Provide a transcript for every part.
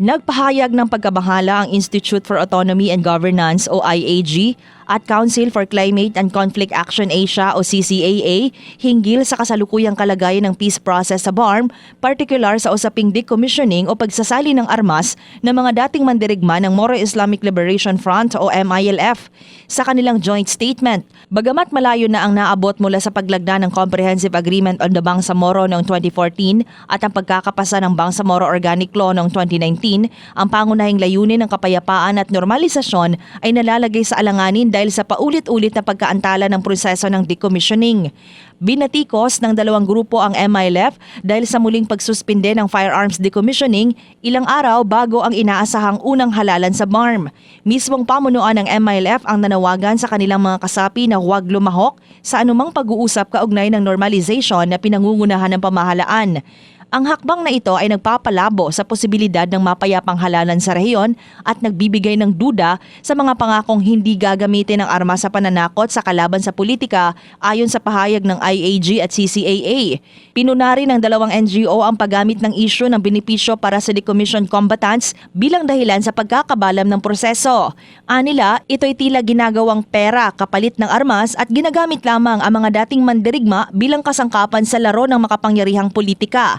Nagpahayag ng pagkabahala ang Institute for Autonomy and Governance o IAG at Council for Climate and Conflict Action Asia o CCAA hinggil sa kasalukuyang kalagayan ng peace process sa BARM, particular sa usaping decommissioning o pagsasali ng armas ng mga dating mandirigma ng Moro Islamic Liberation Front o MILF sa kanilang joint statement. Bagamat malayo na ang naabot mula sa paglagda ng Comprehensive Agreement on the Bangsamoro noong 2014 at ang pagkakapasa ng Bangsamoro Organic Law noong 2019, ang pangunahing layunin ng kapayapaan at normalisasyon ay nalalagay sa alanganin dahil sa paulit-ulit na pagkaantala ng proseso ng decommissioning. Binatikos ng dalawang grupo ang MILF dahil sa muling pagsuspinde ng firearms decommissioning ilang araw bago ang inaasahang unang halalan sa BARM. Mismong pamunuan ng MILF ang nanawagan sa kanilang mga kasapi na huwag lumahok sa anumang pag-uusap kaugnay ng normalization na pinangungunahan ng pamahalaan. Ang hakbang na ito ay nagpapalabo sa posibilidad ng mapayapang halalan sa rehiyon at nagbibigay ng duda sa mga pangakong hindi gagamitin ng armas sa pananakot sa kalaban sa politika ayon sa pahayag ng IAG at CCAA. Pinunari ng dalawang NGO ang paggamit ng isyu ng benepisyo para sa decommissioned combatants bilang dahilan sa pagkakabalam ng proseso. Anila, ito'y tila ginagawang pera kapalit ng armas at ginagamit lamang ang mga dating mandirigma bilang kasangkapan sa laro ng makapangyarihang politika.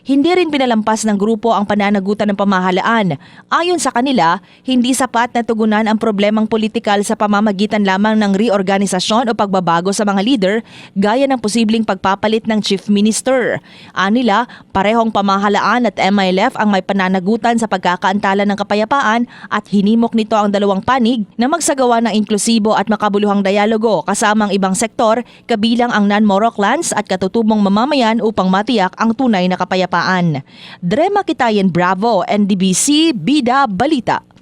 Hindi rin pinalampas ng grupo ang pananagutan ng pamahalaan. Ayon sa kanila, hindi sapat na tugunan ang problemang politikal sa pamamagitan lamang ng reorganisasyon o pagbabago sa mga leader gaya ng posibleng pagpapalit ng chief minister. Anila, parehong pamahalaan at MILF ang may pananagutan sa pagkakaantala ng kapayapaan at hinimok nito ang dalawang panig na magsagawa ng inklusibo at makabuluhang dialogo kasamang ibang sektor kabilang ang non-Moro clans at katutubong mamamayan upang matiyak ang tunay na kapayapaan. Drema Kitayan Bravo, NDBC, Bida, Balita.